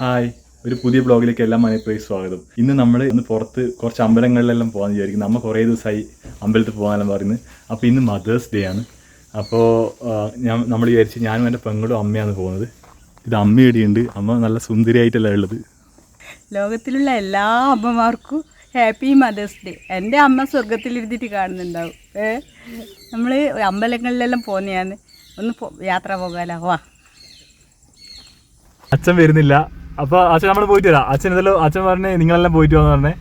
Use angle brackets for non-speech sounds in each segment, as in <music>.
Hi. ഒരു പുതിയ ബ്ലോഗിലേക്ക് എല്ലാം മനപ്പോയി സ്വാഗതം. ഇന്ന് നമ്മൾ ഇന്ന് പുറത്ത് കുറച്ച് അമ്പലങ്ങളിലെല്ലാം പോകാൻ വിചാരിക്കും നമ്മൾ കുറേ ദിവസമായി അമ്പലത്തിൽ പോകാനെല്ലാം പറയുന്നത് അപ്പോൾ ഇന്ന് മദേഴ്സ് ഡേ ആണ്. അപ്പോൾ ഞാൻ നമ്മൾ വിചാരിച്ച് ഞാനും എന്റെ പെങ്ങളും അമ്മയാണ് പോകുന്നത്. ഇത് അമ്മയുടെ ഉണ്ട് അമ്മ നല്ല സുന്ദരിയായിട്ടല്ല ഉള്ളത്? ലോകത്തിലുള്ള എല്ലാ അമ്മമാർക്കും ഹാപ്പി മദേഴ്സ് ഡേ എന്റെ അമ്മ സ്വർഗത്തിലിരുന്നിട്ട് കാണുന്നുണ്ടാവും. ഏ? നമ്മൾ അമ്പലങ്ങളിലെല്ലാം പോകുന്നതാണ്. ഒന്ന് യാത്ര പോകാലോ. വാ. അച്ഛൻ വരുന്നില്ല. അപ്പോൾ അച്ഛൻ നമ്മൾ പോയിട്ട് വരാം. അച്ഛൻ ഇതല്ലോ അച്ഛൻ പറഞ്ഞേ നിങ്ങളെല്ലാം പോയിട്ട് വന്നു പറഞ്ഞേ.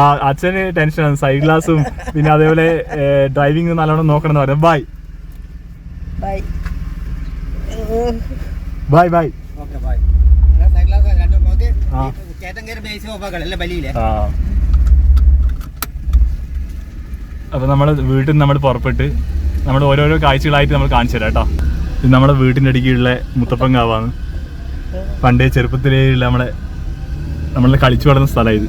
ആ അച്ഛന് ടെൻഷനാണ് സൈഡ് ഗ്ലാസും പിന്നെ അതേപോലെ ഡ്രൈവിംഗ് നല്ലോണം നോക്കണം എന്ന് പറയാം. ബൈ ബൈ ബൈ അപ്പൊ നമ്മൾ വീട്ടിൽ നിന്ന് നമ്മൾ പുറപ്പെട്ട് നമ്മൾ ഓരോരോ കാഴ്ചകളായിട്ട് നമ്മൾ കാണിച്ചു തരാം കേട്ടോ. ഇത് നമ്മുടെ വീട്ടിന്റെ അടിക്കുള്ള മുത്തപ്പങ്കാവാണ് പണ്ടേ ചെറുപ്പത്തിലേ ഉള്ള നമ്മളെ നമ്മളെ കളിച്ചു വളർന്ന സ്ഥലം ഇത്.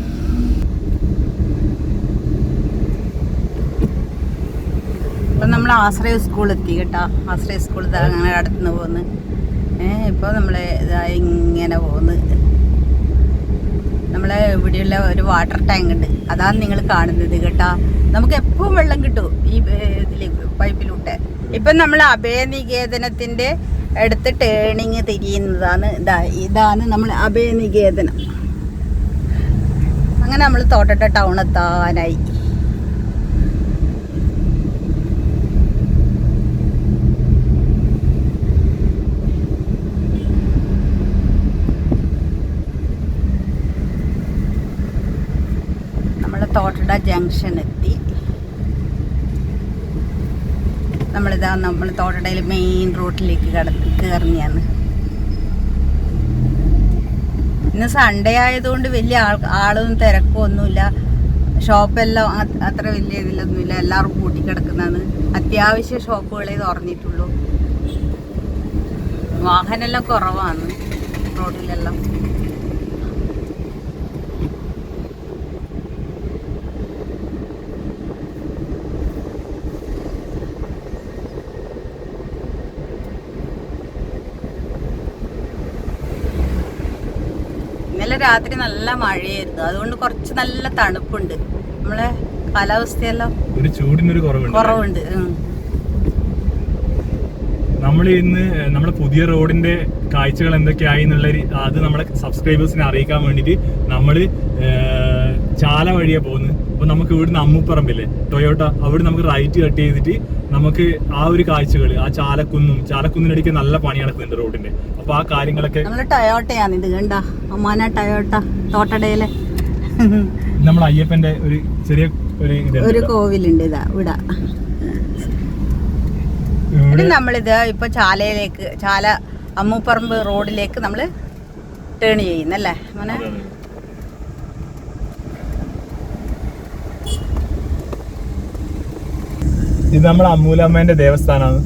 ഇപ്പം നമ്മൾ ആശ്രയ സ്കൂൾ എത്തി കേട്ടോ. ആശ്രയ സ്കൂൾ അങ്ങനെ അടുത്തുനിന്ന് പോകുന്നു ഏഹ് ഇപ്പോൾ നമ്മളെ ഇതാ ഇങ്ങനെ പോകുന്നു നമ്മളെ ഇവിടെയുള്ള ഒരു വാട്ടർ ടാങ്ക് ഉണ്ട്. അതാണ് നിങ്ങൾ കാണുന്നത് കേട്ടോ. നമുക്ക് എപ്പോഴും വെള്ളം കിട്ടും ഈ ഇതിലേക്ക് പൈപ്പിലൂട്ടെ ഇപ്പം നമ്മൾ അഭയനികേതനത്തിന്റെ അടുത്ത് ടേണിങ് തിരിയുന്നതാണ് ഇതാ ഇതാണ് നമ്മൾ അഭയനികേതനം. അങ്ങനെ നമ്മൾ തോട്ടട്ട നമ്മൾ തോട്ടട ജംഗ്ഷൻ എത്തി. നമ്മളിതാ നമ്മൾ തോട്ടടയിൽ മെയിൻ റോട്ടിലേക്ക് കട കയറുന്നതാണ് ഇന്ന് സൺഡേ ആയതുകൊണ്ട് വലിയ ആൾ ആളൊന്നും തിരക്കൊന്നുമില്ല. ഷോപ്പെല്ലാം അത്ര വലിയ ഇതിലൊന്നുമില്ല. എല്ലാവരും കൂട്ടിക്കിടക്കുന്നതാണ്. അത്യാവശ്യ ഷോപ്പുകളെ തുറന്നിട്ടുള്ളൂ. വാഹനമെല്ലാം കുറവാണ് റോഡിലെല്ലാം ഇന്നലെ രാത്രി നല്ല മഴയായിരുന്നു. അതുകൊണ്ട് കുറച്ച് നല്ല തണുപ്പുണ്ട്. നമ്മളെ കാലാവസ്ഥയെല്ലാം ഒരു ചൂടിനൊരു കുറവുണ്ട് കുറവുണ്ട്. നമ്മൾ ഇന്ന് നമ്മുടെ പുതിയ റോഡിന്റെ കാഴ്ചകൾ എന്തൊക്കെയായി എന്നുള്ള അത് നമ്മുടെ സബ്സ്ക്രൈബേഴ്സിനെ അറിയിക്കാൻ വേണ്ടിയിട്ട് നമ്മൾ ചാല വഴിയാ പോകുന്നത്. അപ്പൊ നമുക്ക് ഇവിടുന്ന് അമ്മുപ്പറമ്പില്ലേ ടൊയോട്ട അവിടെ നമുക്ക് റൈറ്റ് കട്ട് ചെയ്തിട്ട് നമുക്ക് ആ ഒരു കാഴ്ചകൾ ആ ചാലക്കുന്നും ചാലക്കുന്നിനടിക്ക് നല്ല പണി നടക്കുന്നുണ്ട് റോഡിന്റെ. അപ്പൊ ആ കാര്യങ്ങളൊക്കെ ടയോട്ടയാണ് ഇത് കണ്ട? അമ്മാന ടയോട്ട തോട്ടടയിലെ നമ്മൾ അയ്യപ്പന്റെ ഒരു ചെറിയ ഒരു കോവിലുണ്ട് ഇതാ ഇവിടെ ഇനി നമ്മളിത് ഇപ്പൊ ചാലയിലേക്ക് ചാല അമ്മൂപ്പറമ്പ് റോഡിലേക്ക് നമ്മൾ ടേൺ ചെയ്യുന്നല്ലേ മോനെ? ഇത് നമ്മുടെ അമ്മൂലമ്മേന്റെ ദേവസ്ഥാനമാണ്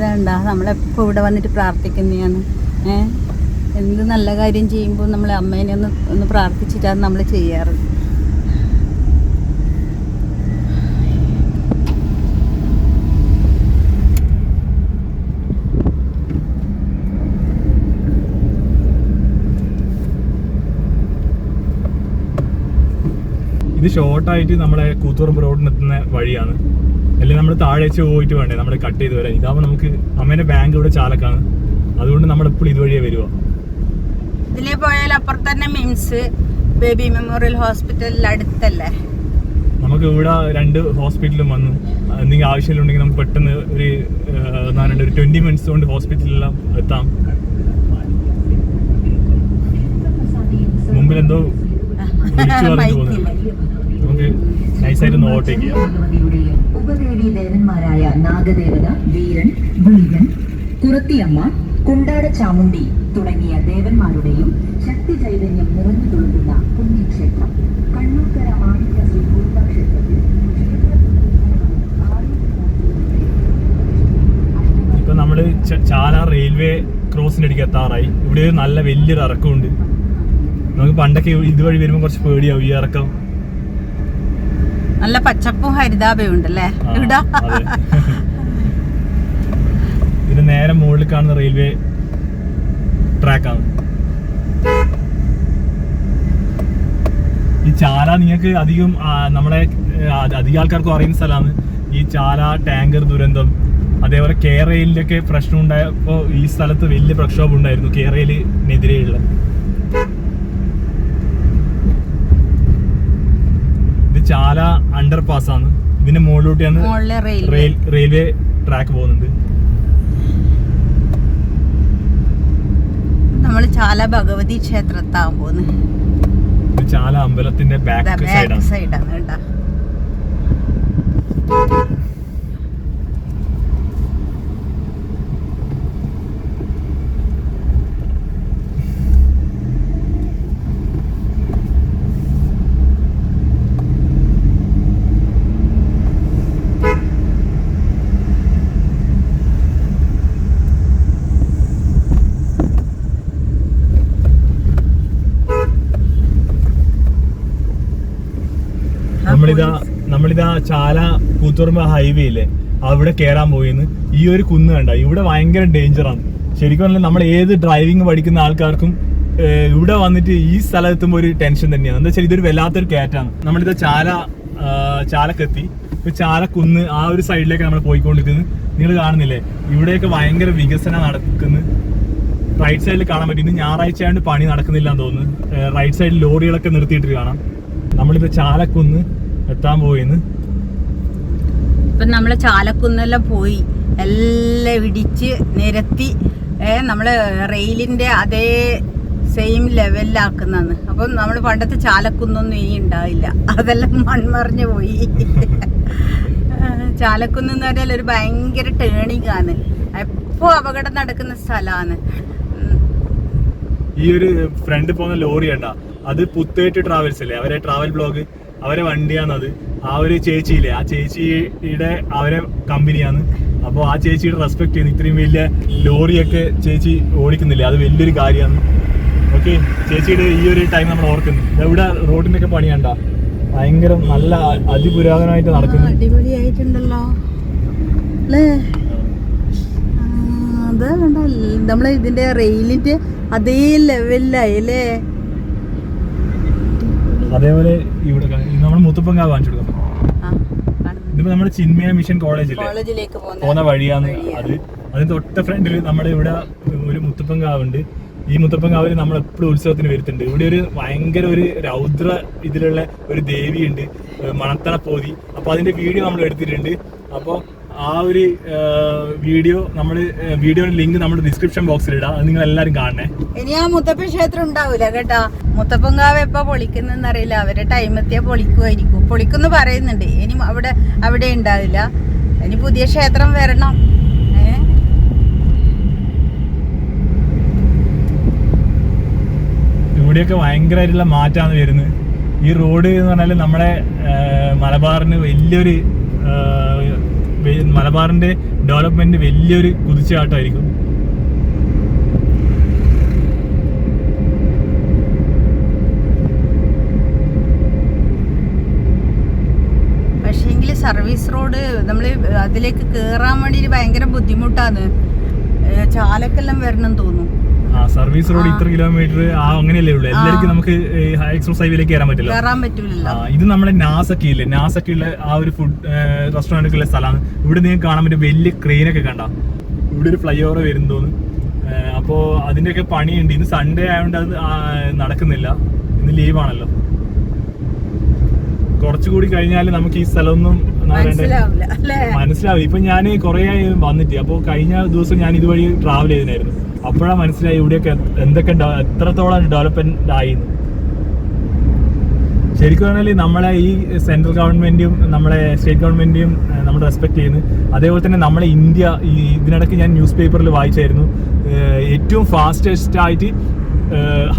ഇതേണ്ട നമ്മളെപ്പോൾ ഇവിടെ വന്നിട്ട് പ്രാർത്ഥിക്കുന്നതാണ്. ഏ? എന്ത് നല്ല കാര്യം ചെയ്യുമ്പോൾ നമ്മൾ അമ്മേനെ ഒന്ന് ഒന്ന് പ്രാർത്ഥിച്ചിട്ടാണ് നമ്മൾ ചെയ്യാറ്. ഇത് ഷോർട്ടായിട്ട് നമ്മളെ കൂത്തുറമ്പ് റോഡിനെത്തുന്ന വഴിയാണ്. അല്ലെങ്കിൽ നമ്മൾ താഴേച്ച് പോയിട്ട് വേണ്ടേ? നമ്മൾ കട്ട് ചെയ്ത് വരാൻ. ഇതാവുമ്പോൾ നമുക്ക് അമ്മേന്റെ ബാങ്ക് ഇവിടെ ചാലക്കാണ്. അതുകൊണ്ട് നമ്മൾ എപ്പോഴും ഇതുവഴിയേ വരുക. ഇതിലേ പോയാൽ അപ്പുറത്ത് തന്നെ മിംസ് ബേബി മെമ്മോറിയൽ ഹോസ്പിറ്റലിൽ അടുത്തല്ലേ? നമുക്ക് ഇവിടെ രണ്ട് ഹോസ്പിറ്റലും വന്നു. എന്തെങ്കിലും ആവശ്യമുണ്ടെങ്കിൽ നമുക്ക് പെട്ടെന്ന് ഒരു എന്താ പറയുക ഒരു ട്വന്റി മിനിറ്റ്സ് കൊണ്ട് ഹോസ്പിറ്റലിലെല്ലാം എത്താം. മുമ്പിൽ എന്തോ <laughs> നമുക്ക് നൈസായിട്ട് ഓവർടേക്ക് ചെയ്യാം. ഉപദേവി ദേവന്മാരായ നാഗദേവത വീരൻ വീരൻ കുറത്തിയമ്മ കുണ്ടാട ചാമുണ്ടി തുടങ്ങിയ ദേവന്മാരുടെയും ശക്തി ചൈതന്യം നിറഞ്ഞു തുളുകുന്ന പുണ്യക്ഷേത്രം. കണ്ണൂർക്കര മാണിക്യ ശ്രീ നമ്മൾ ചാല റെയിൽവേ ക്രോസിന്റെ അടിക്ക് എത്താറായി. ഇവിടെ ഒരു നല്ല വലിയൊരു ഇറക്കമുണ്ട്. നമുക്ക് പണ്ടൊക്കെ ഇതുവഴി വരുമ്പോൾ കുറച്ച് പേടിയാവും ഈ ഇറക്കം. നല്ല പച്ചപ്പും ഹരിതാപയും ഉണ്ടല്ലേ ഇവിടെ അതെ. നേരെ മുകളിൽ കാണുന്ന റെയിൽവേ ട്രാക്കാണ്. ഈ ചാല നിങ്ങൾക്ക് അധികം നമ്മളെ അധികം ആൾക്കാർക്കും അറിയുന്ന സ്ഥലമാണ്. ഈ ചാല ടാങ്കർ ദുരന്തം അതേപോലെ കേരളയിലൊക്കെ പ്രശ്നം ഉണ്ടായപ്പോ ഈ സ്ഥലത്ത് വലിയ പ്രക്ഷോഭം ഉണ്ടായിരുന്നു കേരളയിനെതിരെയുള്ള ചാല അണ്ടർ പാസ് ആണ്. ഇതിന്റെ മുകളിലോട്ടാണ് മുകളിലെ റെയിൽവേ റെയിൽ റെയിൽവേ ട്രാക്ക് പോകുന്നുണ്ട് നമ്മൾ ചാല ഭഗവതി ക്ഷേത്രത്താൻ പോകുന്നത് ചാല അമ്പലത്തിന്റെ ബാക്ക് സൈഡാണ് കേട്ടാ നമ്മളിതാ നമ്മളിതാ ചാല കൂത്തുറമ്പ് ഹൈവേയിലെ അവിടെ കേറാൻ പോയിന്ന്. ഈ ഒരു കുന്ന് കണ്ട? ഇവിടെ ഭയങ്കര ഡേഞ്ചറാണ് ശരിക്കും പറഞ്ഞാൽ നമ്മൾ ഏത് ഡ്രൈവിംഗ് പഠിക്കുന്ന ആൾക്കാർക്കും ഇവിടെ വന്നിട്ട് ഈ സ്ഥലം എത്തുമ്പോൾ ഒരു ടെൻഷൻ തന്നെയാണ്. എന്താ വെച്ചാൽ ഇതൊരു വല്ലാത്തൊരു കയറ്റാണ് നമ്മളിത് ചാല ചാലക്കെത്തി ഇപ്പൊ ചാല കുന്ന് ആ ഒരു സൈഡിലേക്ക് നമ്മൾ പോയിക്കൊണ്ടിരിക്കുന്നത്. നിങ്ങൾ കാണുന്നില്ലേ? ഇവിടെയൊക്കെ ഭയങ്കര വികസനം നടക്കുന്നു. റൈറ്റ് സൈഡിൽ കാണാൻ പറ്റും. ഇന്ന് ഞായറാഴ്ച ആയതുകൊണ്ട് പണി നടക്കുന്നില്ല എന്ന് തോന്നുന്നു റൈറ്റ് സൈഡിൽ ലോറികളൊക്കെ നിർത്തിയിട്ട് കാണാം. നമ്മളിപ്പോൾ ചാലക്കുന്ന് എത്താൻ പോയിന്ന്. ഇപ്പൊ നമ്മൾ ചാലക്കുന്നെല്ലാം പോയി എല്ലാം ഇടിച്ച് നിരത്തി നമ്മൾ റെയിലിന്റെ അതേ സെയിം ലെവലിലാക്കുന്നതാണ്. അപ്പം നമ്മൾ പണ്ടത്തെ ചാലക്കുന്നൊന്നും ഇനി ഉണ്ടാവില്ല. അതെല്ലാം മൺമറിഞ്ഞു പോയി. ചാലക്കുന്ന് എന്ന് പറഞ്ഞാൽ ഒരു ഭയങ്കര ടേണിംഗ് ആണ്. എപ്പോ അപകടം നടക്കുന്ന സ്ഥലമാണ്. ഈ ഒരു ഫ്രണ്ട് പോകുന്ന ലോറി ഉണ്ടാ അത് പുത്തേറ്റ് ട്രാവൽസ് അല്ലേ? അവരെ ട്രാവൽ ബ്ലോഗ് അവരെ വണ്ടിയാണത്. ആ ഒരു ചേച്ചിയില്ലേ ആ ചേച്ചിയുടെ അവരെ കമ്പനിയാണ്. അപ്പോൾ ആ ചേച്ചിയുടെ റെസ്പെക്ട് ചെയ്യുന്നു. ഇത്രയും വലിയ ലോറിയൊക്കെ ചേച്ചി ഓടിക്കുന്നില്ലേ? അത് വലിയൊരു കാര്യമാണ്. ഓക്കെ ചേച്ചിയുടെ ഈ ഒരു ടൈം നമ്മൾ ഓർക്കുന്നു. ഇവിടെ റോഡിന്റെ ഒക്കെ പണി കണ്ട ഭയങ്കര നല്ല അതിപുരാതനമായിട്ട് നടക്കുന്നു. അത് കണ്ട. നമ്മളെ ഇതിന്റെ റെയിലിന്റെ അതേ ലെവലിലായി അല്ലേ അതേപോലെ ഇവിടെ നമ്മൾ മുത്തുപ്പങ്കാവ് കാണിച്ചു കൊടുക്കാം ഇതിപ്പോ നമ്മുടെ ചിന്മയ മിഷൻ കോളേജില്ലേ കോളേജിലേക്ക് പോകുന്ന വഴിയാണ്. അത് അതിന് തൊട്ട ഫ്രണ്ടിൽ നമ്മുടെ ഇവിടെ ഒരു മുത്തപ്പങ്കാവുണ്ട്. ഈ മുത്തപ്പങ്കാവിൽ നമ്മൾ എപ്പോഴും ഉത്സവത്തിന് വരുത്തുന്നുണ്ട്. ഇവിടെ ഒരു ഭയങ്കര ഒരു രൗദ്ര ഇതിലുള്ള ഒരു ദേവിയുണ്ട്. ഏഹ് മണത്തണ പോതി. അപ്പൊ അതിന്റെ വീഡിയോ നമ്മൾ എടുത്തിട്ടുണ്ട്. അപ്പോൾ ആ ഒരു വീഡിയോ നമ്മൾ വീഡിയോ ലിങ്ക് നമ്മുടെ ഡിസ്ക്രിപ്ഷൻ ബോക്സിൽ ഇടാം. അത് നിങ്ങൾ എല്ലാവരും കാണണേ. ഇനി ആ മുത്തപ്പൻ ക്ഷേത്രം ഉണ്ടാവൂല കേട്ടാ. മുത്തപ്പൻകാവ് എപ്പോ പൊളിക്കുന്നെന്ന് അറിയില്ല. അവരെ ടൈം എത്തിയ പൊളിക്കുമായിരിക്കും പൊളിക്കുന്നു പറയുന്നുണ്ട്. ഇനി അവിടെ അവിടെ ഉണ്ടാവില്ല. ഇനി പുതിയ ക്ഷേത്രം വരണം. ഇവിടെയൊക്കെ ഭയങ്കരമായിട്ടുള്ള മാറ്റമാണ് വരുന്നത്. ഈ റോഡ് എന്ന് പറഞ്ഞാൽ നമ്മുടെ മലബാറിന് വലിയൊരു മലബാറിന്റെ ഡെവലപ്മെന്റ് വലിയൊരു കുതിച്ചുചാട്ടമായിരിക്കും. പക്ഷേങ്കിൽ സർവീസ് റോഡ് നമ്മൾ അതിലേക്ക് കേറാൻ വേണ്ടി ഭയങ്കര ബുദ്ധിമുട്ടാണ്. ചാലക്കെല്ലാം വരണം തോന്നുന്നു. ആ സർവീസ് റോഡ്. ഇത്ര കിലോമീറ്റർ ആ അങ്ങനെയല്ലേ ഉള്ളൂ. എല്ലാവർക്കും നമുക്ക് എക്സ്പ്രസ് ഹൈവേയിലേക്ക് കയറാൻ പറ്റില്ല. പറ്റൂലല്ലോ. ഇത് നമ്മുടെ നാസക്കി ഇല്ലേ നാസക്കിയുള്ള ആ ഒരു ഫുഡ് റെസ്റ്റോറന്റ് ഉള്ള സ്ഥലമാണ്. ഇവിടെ നിങ്ങൾക്ക് കാണാൻ പറ്റും വലിയ ക്രെയിനൊക്കെ കണ്ട. ഇവിടെ ഒരു ഫ്ലൈ ഓവർ വരുന്നോന്ന് അപ്പോ അതിന്റെയൊക്കെ പണിയുണ്ട്. ഇന്ന് സൺഡേ ആയതുകൊണ്ട് അത് നടക്കുന്നില്ല. ഇന്ന് ലീവാണല്ലോ കുറച്ചുകൂടി കഴിഞ്ഞാൽ നമുക്ക് ഈ സ്ഥലമൊന്നും മനസ്സിലാവില്ല ഇപ്പൊ ഞാൻ കുറെ വന്നിട്ട്. അപ്പോൾ കഴിഞ്ഞ ദിവസം ഞാൻ ഇതുവഴി ട്രാവൽ ചെയ്തിരുന്നു അപ്പോഴാണ് മനസ്സിലായി ഇവിടെയൊക്കെ എന്തൊക്കെ എത്രത്തോളം ഡെവലപ്മെന്റ് ആയി. ശരിക്കും പറഞ്ഞാൽ നമ്മളെ ഈ സെൻട്രൽ ഗവൺമെന്റും നമ്മളെ സ്റ്റേറ്റ് ഗവൺമെന്റും നമ്മൾ റെസ്പെക്ട് ചെയ്യുന്നു. അതേപോലെ തന്നെ നമ്മളെ ഇന്ത്യ ഈ ഇതിനിടയ്ക്ക് ഞാൻ ന്യൂസ് പേപ്പറിൽ വായിച്ചായിരുന്നു ഏറ്റവും ഫാസ്റ്റസ്റ്റ് ആയിട്ട്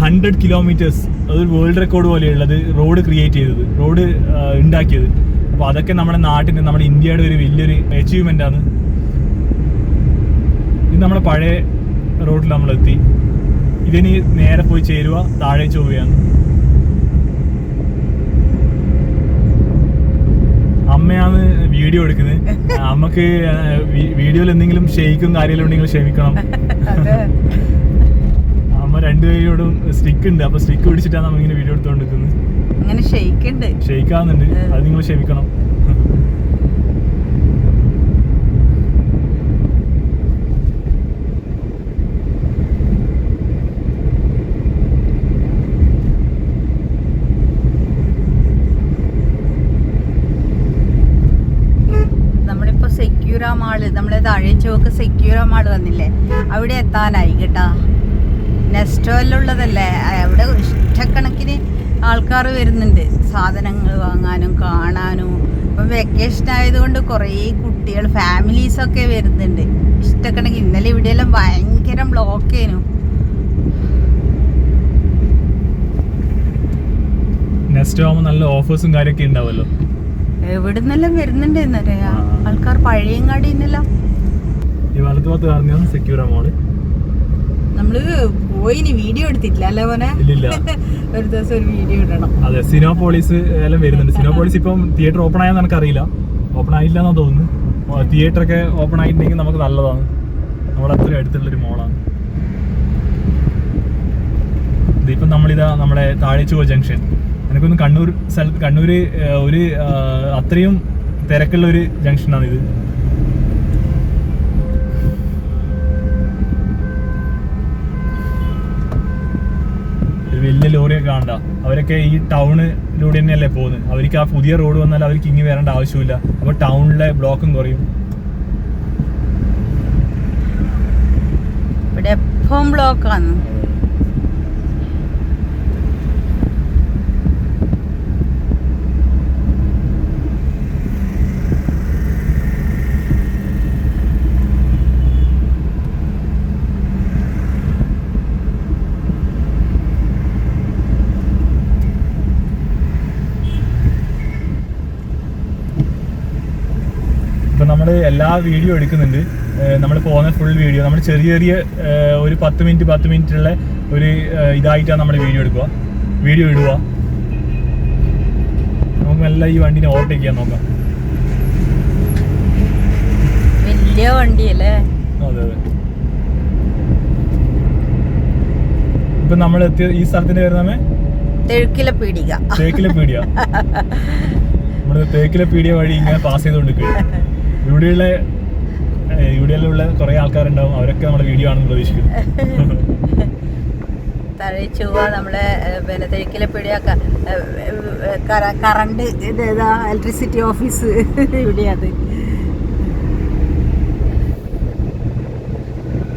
ഹൺഡ്രഡ് കിലോമീറ്റേഴ്സ് അതൊരു വേൾഡ് റെക്കോർഡ് പോലെയുള്ളത് റോഡ് ക്രിയേറ്റ് ചെയ്തത് റോഡ് ഉണ്ടാക്കിയത്. അപ്പോൾ അതൊക്കെ നമ്മുടെ നാട്ടിന് നമ്മുടെ ഇന്ത്യയുടെ ഒരു വലിയൊരു അച്ചീവ്മെന്റ് ആണ്. ഇത് നമ്മുടെ പഴയ റോഡിൽ നമ്മൾ എത്തി ഇതിനി നേരെ പോയി ചേരുക താഴെ ചൊവ്വയാണ്. അമ്മയാണ് വീഡിയോ എടുക്കുന്നത്. <laughs> അമ്മയ്ക്ക് വീഡിയോയിൽ എന്തെങ്കിലും ഷെയ്ക്കും കാര്യമെല്ലാം ഉണ്ടെങ്കിൽ ക്ഷമിക്കണം. അമ്മ രണ്ടുപേരോടും സ്റ്റിക്ക് ഉണ്ട്. അപ്പൊ സ്റ്റിക്ക് പിടിച്ചിട്ടാണ് നമ്മ ഇങ്ങനെ വീഡിയോ എടുത്തോണ്ടിരിക്കുന്നത് ക്ഷയിക്കാന്നുണ്ട് അത് നിങ്ങൾ ക്ഷമിക്കണം നമ്മളിപ്പോ സെക്യൂര മാൾ നമ്മളെ താഴെ ചോക്ക് സെക്യൂർ മാൾ വന്നില്ലേ? അവിടെ എത്താനായി കേട്ടാ. നെസ്റ്റോയിലുള്ളതല്ലേ അവിടെ ഇഷ്ടക്കണക്കിന് ആൾക്കാർ വരുന്നുണ്ട്. സാധനങ്ങൾ വാങ്ങാനും കാണാനും. ഇപ്പം വെക്കേഷൻ ആയതുകൊണ്ട് കുറേ കുട്ടികൾ ഫാമിലീസൊക്കെ വരുന്നുണ്ട്. ഇഷ്ടക്കണക്കിന് ഇന്നലെ ഇവിടെയെല്ലാം ഭയങ്കര ബ്ലോക്കേനു നെക്സ്റ്റ് ആവുമ്പോൾ നല്ല ഓഫേഴ്സും കാര്യമൊക്കെ ഉണ്ടാവുമല്ലോ എവിടുന്നെല്ലാം വരുന്നുണ്ട് എന്നറിയാ. ആൾക്കാർ മോൾ. നമ്മൾ പോയിനി വീഡിയോ എടുത്തിട്ടില്ല അല്ലേ മോനെ? <laughs> ഒരു ദിവസം ഒരു വീഡിയോ ഇടണം. അതെ സിനോപോളിസ് എല്ലാം വരുന്നുണ്ട്. സിനോപോളിസ് ഇപ്പം തിയേറ്റർ ഓപ്പൺ ആയെന്ന് എനിക്കറിയില്ല. ഓപ്പൺ ആയില്ല എന്നാ തോന്നുന്നു തിയേറ്റർ ഒക്കെ ഓപ്പൺ ആയിട്ടുണ്ടെങ്കിൽ നമുക്ക് നല്ലതാണ്. നമ്മുടെ അത്രയും അടുത്തുള്ളൊരു മോളാണ്. ഇതിപ്പം നമ്മളിതാ നമ്മുടെ താഴെച്ചുവ ജംഗ്ഷൻ എനിക്കൊന്ന് കണ്ണൂർ സ്ഥലത്ത് കണ്ണൂർ ഒരു അത്രയും തിരക്കുള്ള ഒരു ജംഗ്ഷനാണ് ഇത്. വലിയ ലോറിയൊക്കെ കാണണ്ട. അവരൊക്കെ ഈ ടൗണിലൂടെ തന്നെയല്ലേ പോകുന്നത്. അവർക്ക് ആ പുതിയ റോഡ് വന്നാൽ അവർക്ക് ഇങ്ങനെ വരേണ്ട ആവശ്യമില്ല. അപ്പൊ ടൗണിലെ ബ്ലോക്കും കുറയും. ഇവിടെ എപ്പം ബ്ലോക്കാണ്. നമ്മൾ എല്ലാ വീഡിയോ എടുക്കുന്നുണ്ട്. നമ്മൾ പോകുന്ന ഫുൾ വീഡിയോ നമ്മൾ ചെറിയ ചെറിയ ഒരു പത്ത് മിനിറ്റ് പത്ത് മിനിറ്റ് ഉള്ള ഒരു ഇതായിട്ടാണ് നമ്മൾ വീഡിയോ എടുക്കുക. വീഡിയോ ഇടുക. നമുക്ക് നല്ല ഈ വണ്ടിനെ ഓവർടേക്ക് ചെയ്യാൻ നോക്കാം. വലിയ വണ്ടിയല്ലേ? അതെ അതെ. ഇപ്പൊ നമ്മൾ എത്തിയ ഈ സ്ഥലത്തിന്റെ പേര് പീടിക തേക്കിലെ പീടിക <laughs> നമ്മൾ തേക്കിലെ പീടിയ വഴി ഇങ്ങനെ പാസ് ചെയ്തുകൊണ്ട് ഇവിടെയുള്ള ഇവിടെയുള്ള കുറെ ആൾക്കാരുണ്ടാവും. അവരൊക്കെ നമ്മുടെ വീഡിയോ ആണെന്ന് പ്രതീക്ഷിക്കുന്നു. <laughs> തഴി ചൊവ്വ നമ്മളെ പിന്നെ തെക്കിലെ കറ- കറണ്ട് ഇതേതാ ഇലക്ട്രിസിറ്റി ഓഫീസ് ഇവിടെയത്.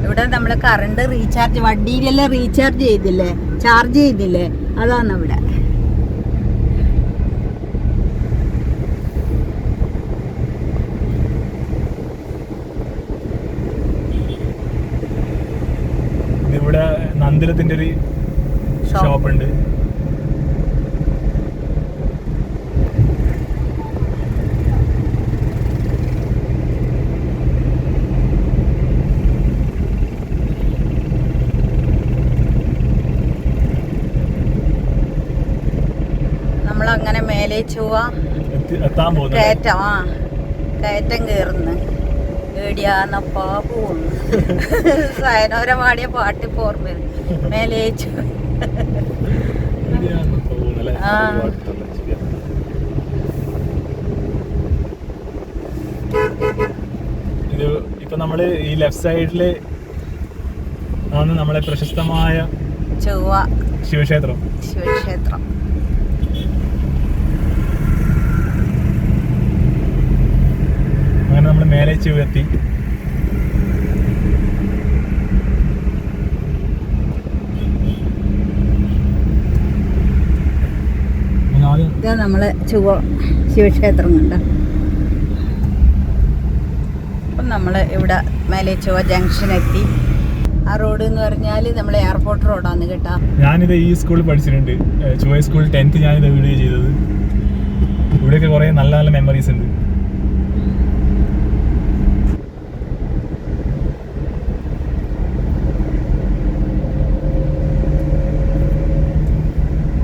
ഇവിടെ നമ്മൾ കറണ്ട് റീചാർജ് വണ്ടിയിലെല്ലാം റീചാർജ് ചെയ്തില്ലേ? ചാർജ് ചെയ്തില്ലേ? അതാണ് ഇവിടെ നന്ദലത്തിന്റെ ഒരു. ഷോപ്പ് ഉണ്ട് അങ്ങനെ മേലെ ചൊവ്വ കയറ്റം ആ. കയറ്റം കയറുന്നു. ഏടിയാന്നപ്പാ പോകുന്നു <laughs> സയനോര പാടിയ പാട്ട് പോർമ്മ മേലെ അല്ലേ? ആ. ഇത് ഇപ്പൊ നമ്മൾ ഈ ലെഫ്റ്റ് സൈഡിൽ ആണ് നമ്മളെ പ്രശസ്തമായ ചൊവ്വ ശിവക്ഷേത്രം ശിവക്ഷേത്രം അങ്ങനെ നമ്മൾ മേലെ എത്തി അങ്ങനെ ആദ്യം ഇതാ നമ്മളെ ചുവ ശിവക്ഷേത്രം കണ്ട അപ്പം നമ്മൾ ഇവിടെ മേലെ ചുവ ജംഗ്ഷൻ എത്തി ആ റോഡ് എന്ന് പറഞ്ഞാൽ നമ്മൾ എയർപോർട്ട് റോഡാണ് കേട്ടോ. ഞാനിത് ഈ സ്കൂളിൽ പഠിച്ചിട്ടുണ്ട്. ചുവൈ സ്കൂൾ ടെൻത്ത് ഞാനിത് വീഡിയോ ചെയ്തത്. ഇവിടെയൊക്കെ കുറേ നല്ല നല്ല മെമ്മറീസ് ഉണ്ട്.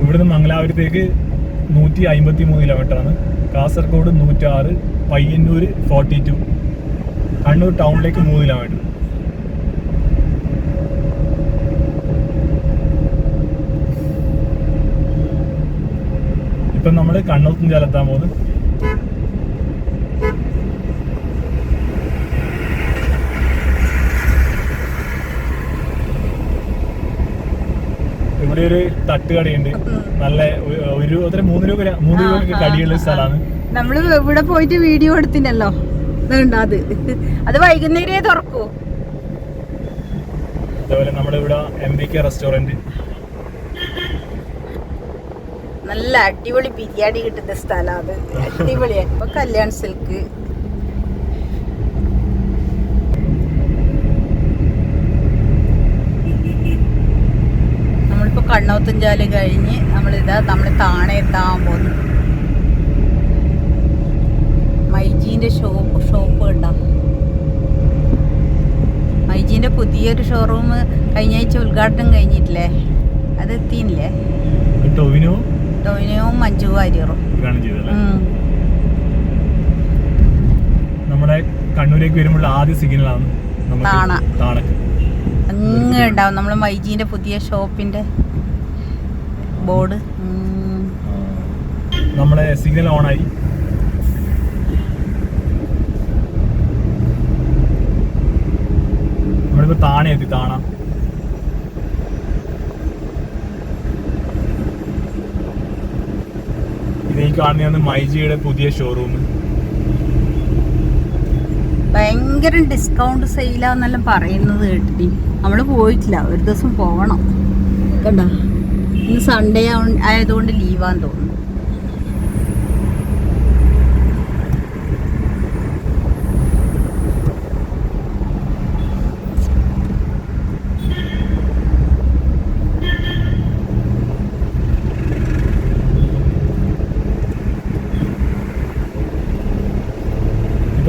ഇവിടുന്ന് മംഗലാപുരത്തേക്ക് നൂറ്റി അമ്പത്തി മൂന്ന് കിലോമീറ്ററാണ് കാസർഗോഡ് നൂറ്റാറ് പയ്യന്നൂർ ഫോർട്ടി ടു കണ്ണൂർ ടൗണിലേക്ക് മൂന്ന് കിലോമീറ്റർ ഇപ്പം നമ്മൾ കണ്ണൂർ കണ്ണൂർത്തുംചാലെത്താൻ പോകുന്നു ഇവിടെ ഒരു തട്ടുകടയുണ്ട്. നല്ല ഒരു- അത്ര മൂന്ന് രൂപ മൂന്ന് രൂപ കടിയുള്ള സ്ഥലമാണ്. നമ്മൾ ഇവിടെ പോയിട്ട് വീഡിയോ എടുത്തിനല്ലോ. അത്? അത് വൈകുന്നേരം തുറക്കൂ. അതുപോലെ നമ്മുടെ ഇവിടെ എം ബി കെ റെസ്റ്റോറന്റ് നല്ല അടിപൊളി ബിരിയാണി കിട്ടുന്ന സ്ഥലമാണ് അടിപൊളിയാണ് അടിപൊളിയാ. ഇപ്പൊ കല്യാൺ സിൽക്ക് നമ്മളിപ്പോ കണ്ണോത്തുംചാൽ കഴിഞ്ഞ് നമ്മളിതാ നമ്മൾ താണെ എത്താൻ പോകുന്നു മൈജീന്റെ ഷോപ്പ് ഷോപ്പ് ഉണ്ടോ മൈജീന്റെ പുതിയൊരു ഷോറൂം കഴിഞ്ഞ ആഴ്ച ഉദ്ഘാടനം കഴിഞ്ഞിട്ടില്ലേ? അത് എത്തിയില്ലേ ടൊവിനോ ടോവിനവും മഞ്ജു വാര്യറും. നമ്മുടെ കണ്ണൂരേക്ക് വരുമ്പോൾ ആദ്യ സിഗ്നലാണ് താണ. താണക്ക്. അങ്ങ് ഉണ്ടാവും നമ്മളെ മൈജീന്റെ പുതിയ ഷോപ്പിന്റെ ബോർഡ്. നമ്മളെ സിഗ്നൽ ഓണായി. നമ്മളിപ്പോ താണ എത്തി താണ. ഇത് ഈ കാണുന്നതാണ് മൈജിയുടെ പുതിയ ഷോറൂം ഭയങ്കര ഡിസ്കൗണ്ട് സെയിലാന്നെല്ലാം പറയുന്നത് കേട്ടിട്ട്. നമ്മൾ പോയിട്ടില്ല. ഒരു ദിവസം പോകണം കണ്ട? ഇന്ന് സൺഡേ ആയതുകൊണ്ട് ലീവാന്ന് തോന്നുന്നു.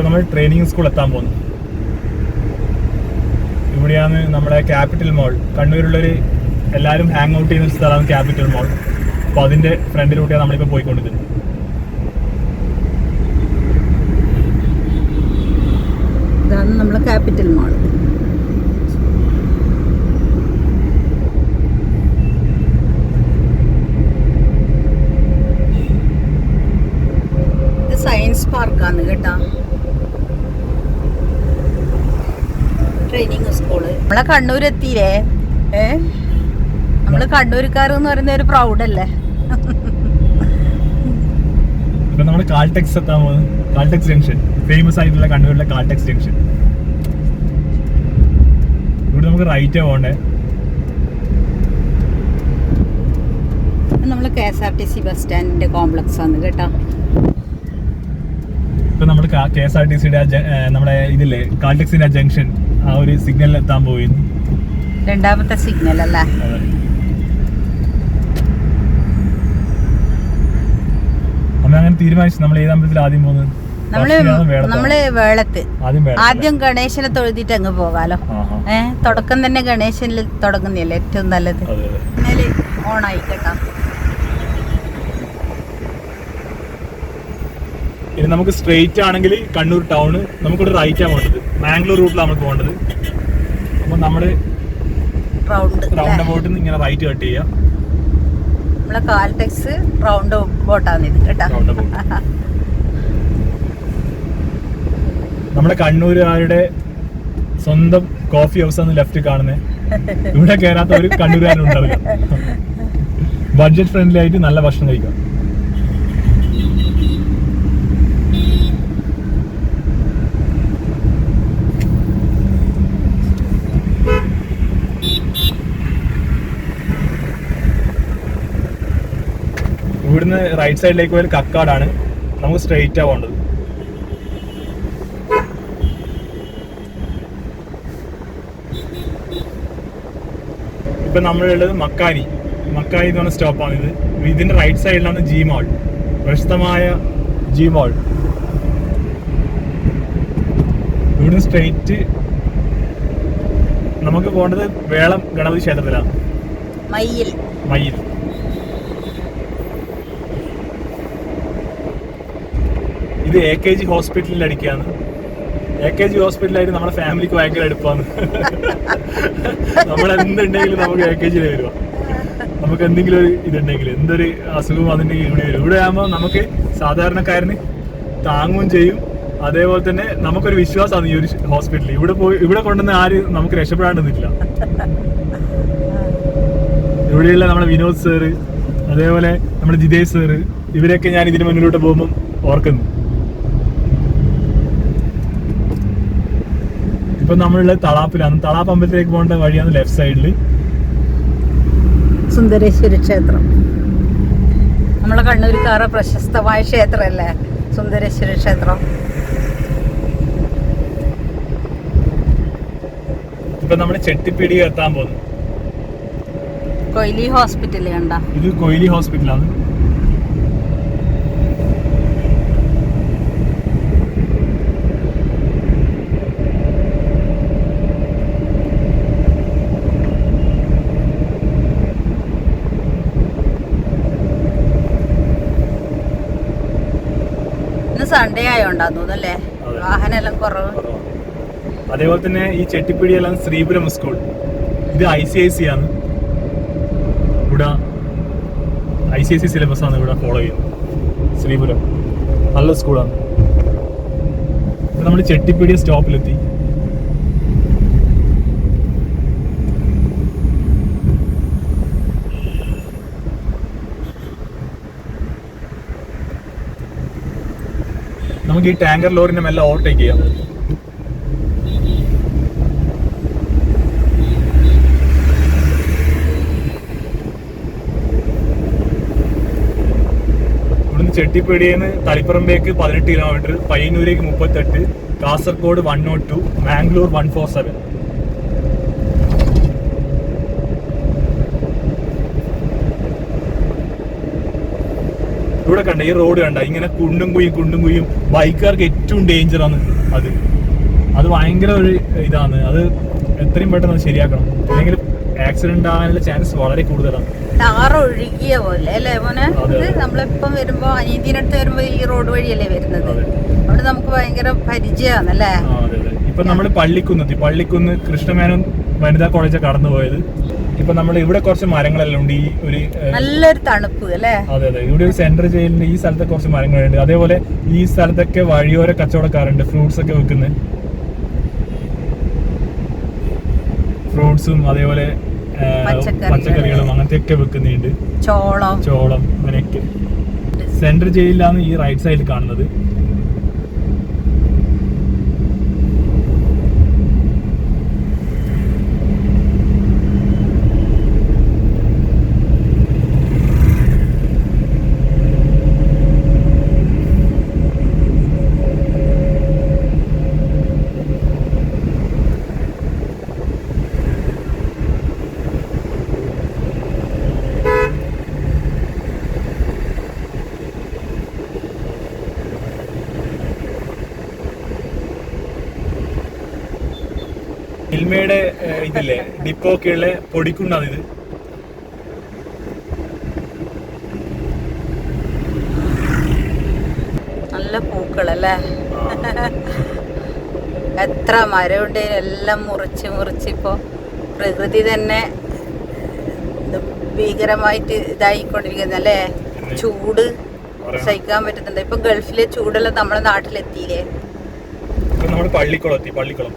നമ്മൾ ട്രെയിനിങ് സ്കൂൾ എത്താൻ പോകുന്നു ഇവിടെയാണ് നമ്മുടെ ക്യാപിറ്റൽ മോൾ കണ്ണൂരുള്ളൊരു എല്ലാവരും ഹാങ് ഔട്ട് ചെയ്യുന്ന സ്ഥലമാണ് ക്യാപിറ്റൽ മോൾ അപ്പോൾ അതിന്റെ ഫ്രണ്ടിലൂടെയാണ് നമ്മളിപ്പോൾ പോയിക്കൊണ്ടിരിക്കുന്നത്. നമ്മളെ ക്യാപിറ്റൽ മാൾ ഇത് സയൻസ് പാർക്കാണ് കേട്ടാ ട്രെയിനിങ് സ്കൂൾ നമ്മളെ കണ്ണൂർ എത്തിയില്ലേ ഏ? നമ്മൾ കണ്ണൂർക്കാർ എന്ന് പറയുന്ന ഒരു പ്രൗഡല്ലേ? ഇപ്പൊ നമ്മൾ കാൾടെക്സ് എത്താൻ കാൾടെക്സ് ജംഗ്ഷൻ. ഫേമസ് ആയിട്ടുള്ള കണ്ണൂരിലെ കാൾടെക്സ് ജംഗ്ഷൻ. ഇവിടെ നമുക്ക് റൈറ്റ് പോകണ്ടേ നമ്മൾ K S R T C bus സ്റ്റാൻഡിന്റെ complex ആണ് കേട്ടോ. ഇപ്പൊ നമ്മൾ കെ എസ് ആർ ടി സിയുടെ നമ്മുടെ ഇതില്ലേ കാൽടെക്സിന്റെ ജംഗ്ഷൻ. ആ ഒരു സിഗ്നലിൽ എത്താൻ പോയി. രണ്ടാമത്തെ സിഗ്നൽ അല്ലേ? അതെ. അങ്ങനെ തീരുമാനിച്ചു. നമ്മൾ ഏത് അമ്പലത്തിൽ ആദ്യം പോകുന്നത്? നമ്മൾ നമ്മൾ വേളത്ത്. ആദ്യം ഗണേശനെ തൊഴുതിട്ട് അങ്ങ് പോകാലോ. ഏഹ് തുടക്കം തന്നെ ഗണേശനിൽ തുടങ്ങുന്നില്ലേ ഏറ്റവും നല്ലത്. ഓണായി കേട്ടോ. ഇനി നമുക്ക് സ്ട്രെയിറ്റ് ആണെങ്കിൽ കണ്ണൂർ ടൗൺ നമുക്കിവിടെ റൈറ്റാണ് പോകേണ്ടത്. മാംഗ്ലൂർ റൂട്ടിലാണ് നമ്മൾ പോകേണ്ടത്. അപ്പോൾ നമ്മൾ റൗണ്ട് അബൌട്ടിൽ നിന്ന് ഇങ്ങനെ റൈറ്റ് കട്ട് ചെയ്യാം. നമ്മളെ കാൽടെക്സ് റൗണ്ട് ബോട്ടാണ് ഇത് കേട്ടോ. നമ്മുടെ കണ്ണൂരുകാരുടെ സ്വന്തം കോഫി ഹൗസ് ആണ് ലെഫ്റ്റ് കാണുന്നത് ഇവിടെ കയറാത്ത ഒരു കണ്ണൂരുകാരുണ്ടാവില്ല ബഡ്ജറ്റ് <laughs> ഫ്രണ്ട്ലി ആയിട്ട് നല്ല ഭക്ഷണം കഴിക്കാം. ഇവിടുന്ന് റൈറ്റ് സൈഡിലേക്ക് പോയാൽ കക്കാടാണ്. നമുക്ക് സ്ട്രെയിറ്റ് ആവേണ്ടത് ഇപ്പൊ നമ്മളുള്ളത് മക്കാനി. മക്കാനി എന്ന് പറഞ്ഞ സ്റ്റോപ്പാണ് ഇത്. ഇതിന്റെ റൈറ്റ് സൈഡിലാണ് ജി മോൾ പ്രശസ്തമായ ജി മോൾ ഇവിടുന്ന് സ്ട്രെയിറ്റ് നമുക്ക് പോകേണ്ടത് വേളം ഗണപതി ക്ഷേത്രത്തിലാണ്. മയ്യിൽ. മയിൽ ഇത് എ കെ ജി ഹോസ്പിറ്റലിൽ അടിക്കാന്ന് എ കെ ജി ഹോസ്പിറ്റലായിട്ട് നമ്മുടെ ഫാമിലിക്ക് ഭയങ്കര അടുപ്പാണ്. നമ്മൾ എന്തുണ്ടെങ്കിലും നമുക്ക് എ കെ ജിയിൽ വരുക നമുക്ക് എന്തെങ്കിലും ഒരു ഇതുണ്ടെങ്കിൽ എന്തൊരു അസുഖം വന്നിട്ടുണ്ടെങ്കിൽ ഇവിടെ വരും. ഇവിടെ ആകുമ്പോൾ നമുക്ക് സാധാരണക്കാരന് താങ്ങുകയും ചെയ്യും. അതേപോലെ തന്നെ നമുക്കൊരു വിശ്വാസമാണ് ഈ ഒരു ഹോസ്പിറ്റലിൽ. ഇവിടെ പോയി ഇവിടെ കൊണ്ടുവന്ന ആര് നമുക്ക് രക്ഷപ്പെടാണ്ടെന്നില്ല ഇവിടെയുള്ള നമ്മുടെ വിനോദ് സാറ് അതേപോലെ നമ്മുടെ ജിതേഷ് സാറ് ഇവരെയൊക്കെ ഞാൻ ഇതിന് മുന്നിലോട്ട് പോകുമ്പോൾ ഓർക്കുന്നു. ഇപ്പൊ നമ്മളുള്ള തളാപ്പിലാണ്. തളാപ്പ് അമ്പലത്തിലേക്ക് പോകേണ്ട വഴിയാണ് ലെഫ്റ്റ് സൈഡിൽ സുന്ദരേശ്വര ക്ഷേത്രം. നമ്മളെ കണ്ണൂർക്കാറ പ്രശസ്തമായ ക്ഷേത്രമല്ലേ സുന്ദരേശ്വര ക്ഷേത്രം. ഇപ്പൊ നമ്മൾ ചെട്ടിപ്പീടി എത്താൻ പോകുന്നു. കൊയിലി ഹോസ്പിറ്റൽ കണ്ട. ഇത് കൊയിലി ഹോസ്പിറ്റലാണ് സൺഡേ ആയോണ്ടാന്ന് അല്ലേ. വാഹനം എല്ലാം കുറവ്. അതേപോലെ തന്നെ ഈ ചെട്ടിപ്പീടിയെല്ലാം ശ്രീപുരം സ്കൂൾ. ഇത് ഐ സി ഐ സി ആണ്. ഇവിടെ I C I C syllabus ആണ് ഇവിടെ ഫോളോ ചെയ്യുന്നത്. ശ്രീപുരം. നല്ല സ്കൂളാണ്. നമ്മൾ ചെട്ടിപ്പീടിയ സ്റ്റോപ്പിലെത്തി നമുക്ക് ഈ ടാങ്കർ ലോറിനെ മെല്ലെ ഓവർടേക്ക് ചെയ്യാം. ഇവിടുന്ന് ചെട്ടിപ്പേടിയെന്ന് തളിപ്പറമ്പേക്ക് പതിനെട്ട് കിലോമീറ്റർ പയ്യന്നൂരേക്ക് മുപ്പത്തെട്ട് Kasaragod one nought two Mangalore one four seven ഇവിടെ കണ്ട ഈ റോഡ് കണ്ട ഇങ്ങനെ കുണ്ടും കുയും കുണ്ടും കുയും ബൈക്കുകാർക്ക് ഏറ്റവും ഡേഞ്ചർ ആണ് അത്. അത് ഭയങ്കര ഒരു ഇതാണ്. അത് എത്രയും പെട്ടെന്ന് അത് ശരിയാക്കണം. അല്ലെങ്കിൽ ആക്സിഡന്റ് ആകാനുള്ള ചാൻസ് വളരെ കൂടുതലാണ്. ടാറ് ഒഴുകിയ പോലെ അല്ലേ മോനെ. നമ്മളിപ്പം വരുമ്പോ അനീതിനടുത്ത് വരുമ്പോ ഈ റോഡ് വഴിയല്ലേ വരുന്നത്? അവിടെ നമുക്ക് ഭയങ്കര പരിചയമാണല്ലേ. ഇപ്പൊ നമ്മൾ പള്ളിക്കുന്ന് പള്ളിക്കുന്ന് കൃഷ്ണമേനോൻ വനിതാ കോളേജ് കടന്നു പോയത് ഇപ്പൊ നമ്മൾ ഇവിടെ കുറച്ച് മരങ്ങളെല്ലാം ഉണ്ട്. ഈ ഒരു നല്ലൊരു തണുപ്പ് അല്ലേ? അതെ അതെ. ഇവിടെ ഒരു സെൻട്രൽ ജയിലിന്റെ ഈ സ്ഥലത്ത് കുറച്ച് മരങ്ങളുണ്ട്. അതേപോലെ ഈ സ്ഥലത്തൊക്കെ വഴിയോര കച്ചവടക്കാരുണ്ട് ഫ്രൂട്ട്സ് ഒക്കെ വെക്കുന്നത് ഫ്രൂട്ട്സും അതേപോലെ പച്ചക്കറികളും. അങ്ങനത്തെ ഒക്കെ വെക്കുന്നുണ്ട് ചോളം. ചോളം അങ്ങനെയൊക്കെ. സെൻട്രൽ ജയിലിലാണ് ഈ റൈറ്റ് സൈഡിൽ കാണുന്നത്. ഏഹ്, ഇതില്ലേ ഡിപ്പോ പൊടിക്കുണ്ടാണ് ഇത്. നല്ല പൂക്കളല്ലേ? എത്ര മരമുണ്ട് എല്ലാം മുറിച്ച് മുറിച്ച് ഇപ്പോൾ പ്രകൃതി തന്നെ ഭീകരമായിട്ട് ഇതായിക്കൊണ്ടിരിക്കുന്നത് അല്ലേ? ചൂട് സഹിക്കാൻ പറ്റുന്നുണ്ട് ഇപ്പൊ ഗൾഫിലെ ചൂടെല്ലാം നമ്മുടെ നാട്ടിലെത്തിയില്ലേ? നമ്മൾ പള്ളിക്കുളം എത്തി പള്ളിക്കുളം.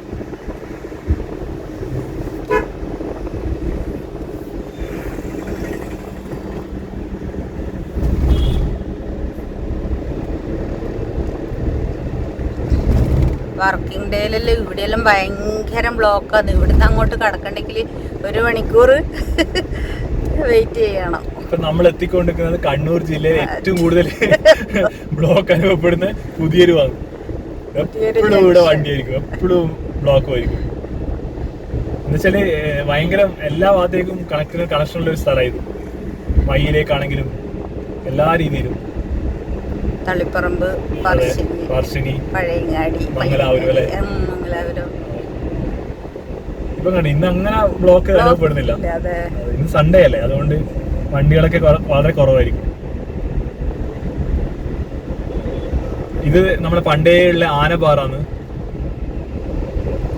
ഡേയിലെല്ലാം ഇവിടെയെല്ലാം ഭയങ്കര ബ്ലോക്കാണ് ഇവിടുന്ന് അങ്ങോട്ട് കടക്കണ്ടെങ്കിൽ ഒരു മണിക്കൂർ <laughs> വെയിറ്റ് ചെയ്യണം. ഇപ്പൊ നമ്മൾ എത്തിക്കൊണ്ടിരിക്കുന്നത് കണ്ണൂർ ജില്ലയിൽ ഏറ്റവും കൂടുതൽ <laughs> ബ്ലോക്ക് അനുഭവപ്പെടുന്ന പുതിയൊരു എപ്പോഴും ഇവിടെ. വണ്ടിയായിരിക്കും. എപ്പോഴും ബ്ലോക്ക് ആയിരിക്കും. എന്നുവെച്ചാൽ ഭയങ്കര എല്ലാ ഭാഗത്തേക്കും കണക്റ്റിന് കണക്ഷൻ ഉള്ള ഒരു സ്ഥലമായിരുന്നു. വഴിയിലേക്കാണെങ്കിലും എല്ലാ രീതിയിലും. തളിപ്പറമ്പ് പറശ്ശിനി പഴയങ്ങാടി മംഗലാപുരം ഇന്ന് അങ്ങനെ ബ്ലോക്ക് അനുഭവപ്പെടുന്നില്ല. ഇന്ന് സൺഡേ അല്ലേ അതുകൊണ്ട് വണ്ടികളൊക്കെ വളരെ കുറവായിരിക്കും. ഇത് നമ്മളെ പണ്ടേ ഉള്ള ആനപാറാന്ന്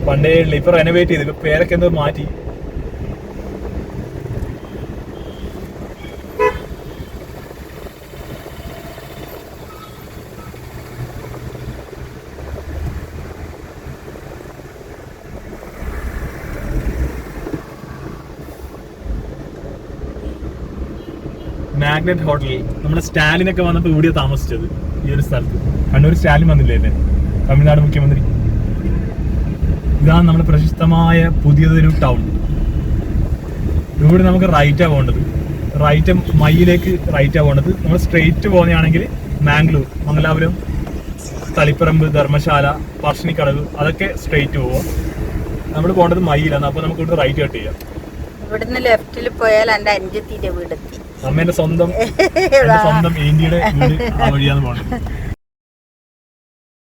പണ്ടേ ഉള്ള ഇപ്പൊ റെനോവേറ്റ് ചെയ്ത് പേരൊക്കെ എന്തോ മാറ്റി. മാഗ്നറ്റ് ഹോട്ടലിൽ നമ്മുടെ സ്റ്റാലിനൊക്കെ വന്നപ്പോൾ ഇവിടെ താമസിച്ചത് ഈ ഒരു സ്ഥലത്ത്. കണ്ണൂർ സ്റ്റാലിൻ വന്നില്ലേ തമിഴ്നാട് മുഖ്യമന്ത്രി. ഇതാണ് നമ്മുടെ പ്രശസ്തമായ പുതിയതൊരു ടൗൺ ഇവിടെ നമുക്ക് റൈറ്റാ പോകേണ്ടത്. റൈറ്റ് മയിലേക്ക് റൈറ്റാ പോകേണ്ടത്. നമ്മൾ സ്ട്രെയിറ്റ് പോകുന്നതാണെങ്കിൽ മാംഗ്ലൂർ മംഗലാപുരം തളിപ്പറമ്പ് ധർമ്മശാല പറശ്ശിനിക്കടവ് അതൊക്കെ സ്ട്രെയിറ്റ് പോവാം നമ്മൾ പോകേണ്ടത് മയിലാണ്. അപ്പോൾ നമുക്ക് ഇവിടെ റൈറ്റ് കട്ട് ചെയ്യാം. ഇവിടുന്ന് ലെഫ്റ്റിൽ പോയാൽ എന്റെ അഞ്ചെത്തിന്റെ വീടെത്തി അമ്മേന്റെ സ്വന്തം <laughs> സ്വന്തം ഇന്ത്യയുടെ വീട് ആ വഴിയാണ് പോകേണ്ടത് <laughs>